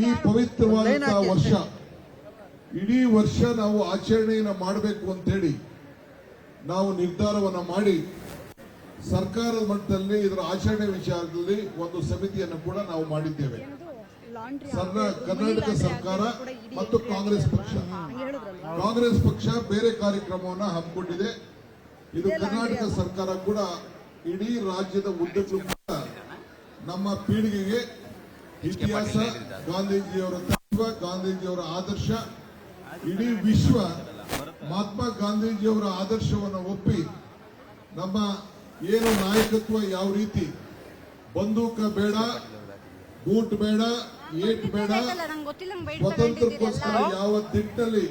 ಈ ಪವಿತ್ರವಾದಂತಹ ವರ್ಷ. ಇಡೀ ವರ್ಷ ನಾವು ಆಚರಣೆಯನ್ನು ಮಾಡಬೇಕು ಅಂತ ಹೇಳಿ ನಾವು ನಿರ್ಧಾರವನ್ನ ಮಾಡಿ ಸರ್ಕಾರದ ಮಟ್ಟದಲ್ಲಿ ಇದರ ಆಚರಣೆ ವಿಚಾರದಲ್ಲಿ ಒಂದು ಸಮಿತಿಯನ್ನು ಕೂಡ ನಾವು ಮಾಡಿದ್ದೇವೆ. ಕರ್ನಾಟಕ ಸರ್ಕಾರ ಮತ್ತು ಕಾಂಗ್ರೆಸ್ ಪಕ್ಷ. ಕಾಂಗ್ರೆಸ್ ಪಕ್ಷ ಬೇರೆ ಕಾರ್ಯಕ್ರಮವನ್ನು ಹಮ್ಮಿಕೊಂಡಿದೆ. ಇದು ಕರ್ನಾಟಕ ಸರ್ಕಾರ ಕೂಡ ಇಡೀ ರಾಜ್ಯದ ಉದ್ದಕ್ಕೂ ಕೂಡ ನಮ್ಮ ಪೀಳಿಗೆಗೆ ಇತಿಹಾಸ ಗಾಂಧೀಜಿಯವರ ತತ್ವ ಗಾಂಧೀಜಿಯವರ ಆದರ್ಶ ಇಡೀ ವಿಶ್ವ ಮಹಾತ್ಮ ಗಾಂಧೀಜಿಯವರ ಆದರ್ಶವನ್ನು ಒಪ್ಪಿ ನಮ್ಮ ಏನು ನಾಯಕತ್ವ ಯಾವ ರೀತಿ? ಬಂದೂಕ ಬೇಡ ಬೂಟ್ ಬೇಡ ಏಟ್ ಬೇಡ ಸ್ವತಂತ್ರಕ್ಕೋಸ್ಕರ ಯಾವ ದಿಟ್ಟಲ್ಲಿ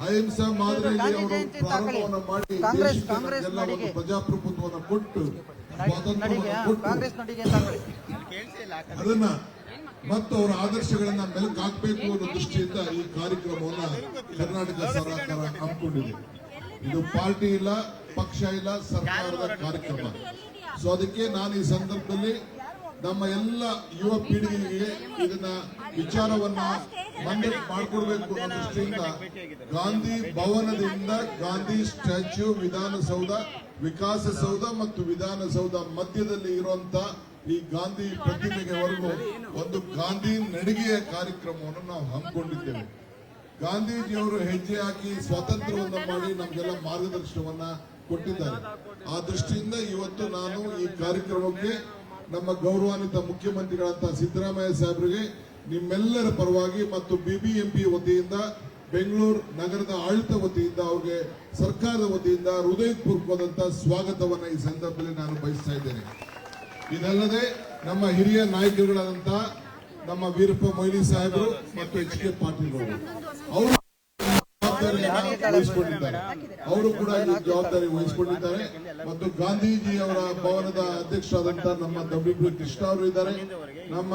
ಅಹಿಂಸಾ ಮಾದರಿಯಲ್ಲಿ ಅವರು ಪ್ರಾರಂಭವನ್ನು ಮಾಡಿ ಕಾಂಗ್ರೆಸ್- ಕಾಂಗ್ರೆಸ್ ಒಂದು ನಡಿಗೆ. ಪ್ರಜಾಪ್ರಭುತ್ವವನ್ನು ಕೊಟ್ಟು ನಡಿಗೆ ಸ್ವಾತಂತ್ರ್ಯವನ್ನು ಕೊಟ್ಟು. ಅದನ್ನ ಮತ್ತು ಅವರ ಆದರ್ಶಗಳನ್ನ ಮೆಲುಕು ಹಾಕಬೇಕು ಅನ್ನೋ ದೃಷ್ಟಿಯಿಂದ ಈ ಕಾರ್ಯಕ್ರಮವನ್ನ ಕರ್ನಾಟಕ ಸರ್ಕಾರ ಹಮ್ಮಿಕೊಂಡಿದೆ. ಇದು ಪಾರ್ಟಿ ಇಲ್ಲ, ಪಕ್ಷ ಇಲ್ಲ, ಸರ್ಕಾರದ ಕಾರ್ಯಕ್ರಮ. ಸೊ ಅದಕ್ಕೆ ನಾನು ಈ ಸಂದರ್ಭದಲ್ಲಿ ನಮ್ಮ ಎಲ್ಲ ಯುವ ಪೀಳಿಗೆಗೆ ಇದನ್ನ ವಿಚಾರವನ್ನ ಮಂಡನೆ ಮಾಡಿಕೊಡ್ಬೇಕು ಅನ್ನೋ ದೃಷ್ಟಿಯಿಂದ ಗಾಂಧಿ ಭವನದಿಂದ ಗಾಂಧಿ ಸ್ಟ್ಯಾಚ್ಯೂ ವಿಧಾನಸೌಧ, ವಿಕಾಸಸೌಧ ಮತ್ತು ವಿಧಾನಸೌಧ ಮಧ್ಯದಲ್ಲಿ ಇರುವಂತ ಈ ಗಾಂಧಿ ಪ್ರತಿಮೆಗೆವರೆಗೂ ಒಂದು ಗಾಂಧಿ ನಡಿಗೆಯ ಕಾರ್ಯಕ್ರಮವನ್ನು ನಾವು ಹಮ್ಮಿಕೊಂಡಿದ್ದೇವೆ. ಗಾಂಧೀಜಿಯವರು ಹೆಜ್ಜೆ ಹಾಕಿ ಸ್ವಾತಂತ್ರ್ಯವನ್ನು ಮಾಡಿ ನಮಗೆಲ್ಲ ಮಾರ್ಗದರ್ಶನವನ್ನ ಕೊಟ್ಟಿದ್ದಾರೆ. ಆ ದೃಷ್ಟಿಯಿಂದ ಇವತ್ತು ನಾನು ಈ ಕಾರ್ಯಕ್ರಮಕ್ಕೆ ನಮ್ಮ ಗೌರವಾನ್ವಿತ ಮುಖ್ಯಮಂತ್ರಿಗಳಂತ ಸಿದ್ದರಾಮಯ್ಯ ಸಾಹೇಬರಿಗೆ ನಿಮ್ಮೆಲ್ಲರ ಪರವಾಗಿ ಮತ್ತು ಬಿಬಿಎಂಪಿ ವತಿಯಿಂದ ಬೆಂಗಳೂರು ನಗರದ ಆಡಳಿತ ವತಿಯಿಂದ ಅವ್ರಿಗೆ ಸರ್ಕಾರದ ವತಿಯಿಂದ ಹೃದಯಪೂರ್ವಕವಾದಂತಹ ಸ್ವಾಗತವನ್ನ ಈ ಸಂದರ್ಭದಲ್ಲಿ ನಾನು ಬಯಸ್ತಾ ಇದ್ದೇನೆ. ಇದಲ್ಲದೆ ನಮ್ಮ ಹಿರಿಯ ನಾಯಕರುಗಳಾದಂತಹ ನಮ್ಮ ವೀರಪ್ಪ ಮೊಯ್ಲಿ ಸಾಹೇಬರು ಮತ್ತು ಎಚ್ ಕೆ ಪಾಟೀಲ್ ಅವರು ಜವಾಬ್ದಾರಿಯನ್ನ ವಹಿಸಿಕೊಂಡಿದ್ದಾರೆ ಅವರು ಕೂಡ ಈ ಜವಾಬ್ದಾರಿ ವಹಿಸಿಕೊಂಡಿದ್ದಾರೆ. ಮತ್ತು ಗಾಂಧೀಜಿ ಅವರ ಭವನದ ಅಧ್ಯಕ್ಷರಾದಂತಹ ನಮ್ಮ ಡಬ್ಲ್ಯೂ ಕೃಷ್ಣ ಅವರು ಇದ್ದಾರೆ. ನಮ್ಮ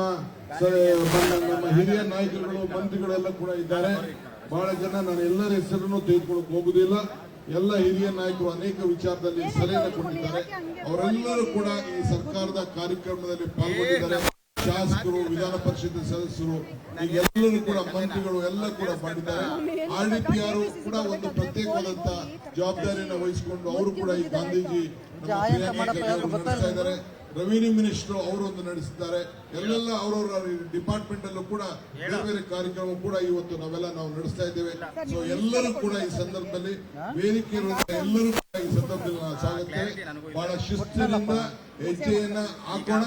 ನಮ್ಮ- ನಮ್ಮ ಹಿರಿಯ ನಾಯಕರುಗಳು ಮಂತ್ರಿಗಳೆಲ್ಲ ಕೂಡ ಇದ್ದಾರೆ. ಬಹಳ ಜನ ನಾನು ಎಲ್ಲರ ಹೆಸರನ್ನು ತೆಗೆದುಕೊಳ್ಳಕ್ ಹೋಗುದಿಲ್ಲ ಎಲ್ಲ ಹಿರಿಯ ನಾಯಕರು ಅನೇಕ ವಿಚಾರದಲ್ಲಿ ಸಲಹೆ ಕೊಟ್ಟಿದ್ದಾರೆ. ಅವರೆಲ್ಲರೂ ಕೂಡ ಈ ಸರ್ಕಾರದ ಕಾರ್ಯಕ್ರಮದಲ್ಲಿ ಪಾಲ್ಗೊಂಡಿದ್ದಾರೆ. ಶಾಸಕರು ವಿಧಾನ ಪರಿಷತ್ ಸದಸ್ಯರು ಎಲ್ಲರೂ ಕೂಡ ಮಂತ್ರಿಗಳು ಎಲ್ಲ ಕೂಡ ಮಾಡಿದ್ದಾರೆ ಆರ್ ಡಿ ಪಿ ಆರ್ ಕೂಡ ಒಂದು ಪ್ರತ್ಯೇಕವಾದಂತಹ ಜವಾಬ್ದಾರಿಯನ್ನು ವಹಿಸಿಕೊಂಡು ಅವರು ಕೂಡ ಈ ಗಾಂಧೀಜಿ ನಡೆಸ್ತಾ ಇದ್ದಾರೆ. ರೆವಿನ್ಯೂ ಮಿನಿಸ್ಟರ್ ಅವರೊಂದು ಒಂದು ನಡೆಸಿದ್ದಾರೆ. ಎಲ್ಲೆಲ್ಲ ಅವರವರ ಡಿಪಾರ್ಟ್ಮೆಂಟ್ ಅಲ್ಲೂ ಕೂಡ ಬೇರೆ ಬೇರೆ ಕಾರ್ಯಕ್ರಮ ಕೂಡ ಇವತ್ತು ನಾವೆಲ್ಲ ನಾವು ನಡೆಸ್ತಾ ಇದ್ದೇವೆ. ಸೊ ಎಲ್ಲರೂ ಕೂಡ ಈ ಸಂದರ್ಭದಲ್ಲಿ ವೇದಿಕೆ ಎಲ್ಲರೂ ಕೂಡ ಈ ಸಂದರ್ಭದಲ್ಲಿ ನಾವು ಸ್ವಾಗತಿಸ್ತೇನೆ ಬಹಳ ಶಿಸ್ತಿನಿಂದ ಹೆಜ್ಜೆಯನ್ನ ಹಾಕೋಣ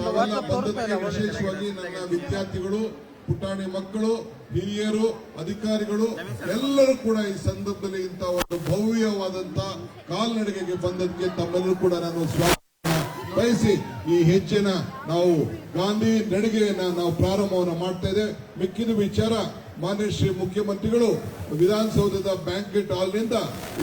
ನಾವೆಲ್ಲ ಬಂದಕ್ಕೆ ವಿಶೇಷವಾಗಿ ನನ್ನ ವಿದ್ಯಾರ್ಥಿಗಳು, ಪುಟಾಣಿ ಮಕ್ಕಳು, ಹಿರಿಯರು, ಅಧಿಕಾರಿಗಳು, ಎಲ್ಲರೂ ಕೂಡ ಈ ಸಂದರ್ಭದಲ್ಲಿ ಇಂತಹ ಒಂದು ಭವ್ಯವಾದಂತ ಕಾಲ್ನಡಿಗೆಗೆ ಬಂದಕ್ಕೆ ತಮ್ಮೆಲ್ಲರೂ ಕೂಡ ನಾನು ಸ್ವಾಗತ ಬಯಸಿ ಈ ಹೆಜ್ಜೆನ ನಾವು ಗಾಂಧಿ ನಡಿಗೆಯನ್ನ ನಾವು ಪ್ರಾರಂಭವನ್ನು ಮಾಡ್ತಾ ಇದ್ದೇವೆ. ಮಿಕ್ಕಿದ ವಿಚಾರ ಮಾನ್ಯ ಶ್ರೀ ಮುಖ್ಯಮಂತ್ರಿಗಳು, ವಿಧಾನಸೌಧದ ಬ್ಯಾಂಕೆಟ್ ಹಾಲ್ನಿಂದ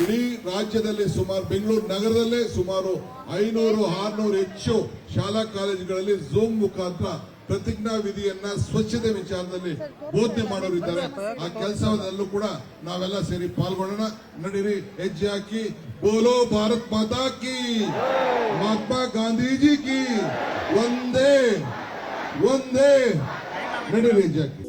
ಇಡೀ ರಾಜ್ಯದಲ್ಲಿ ಸುಮಾರು, ಬೆಂಗಳೂರು ನಗರದಲ್ಲೇ ಸುಮಾರು ಐನೂರು, ಆರ್ನೂರು ಹೆಚ್ಚು ಶಾಲಾ ಕಾಲೇಜುಗಳಲ್ಲಿ ಝೂಮ್ ಮುಖಾಂತರ ಪ್ರತಿಜ್ಞಾ ವಿಧಿಯನ್ನ ಸ್ವಚ್ಛತೆ ವಿಚಾರದಲ್ಲಿ ಬೋಧನೆ ಮಾಡೋರಿದ್ದಾರೆ ಆ ಕೆಲಸದಲ್ಲೂ ಕೂಡ ನಾವೆಲ್ಲ ಸೇರಿ ಪಾಲ್ಗೊಳ್ಳೋಣ. ನಡೀರಿ, ಹೆಜ್ಜೆ ಹಾಕಿ. ಬೋಲೋ ಭಾರತ್ ಮಾತಾ ಕಿ. ಮಹಾತ್ಮ ಗಾಂಧೀಜಿ ಕಿ. ಒಂದೇ ಒಂದೇ. ನಡೀರಿ, ಹೆಜ್ಜೆ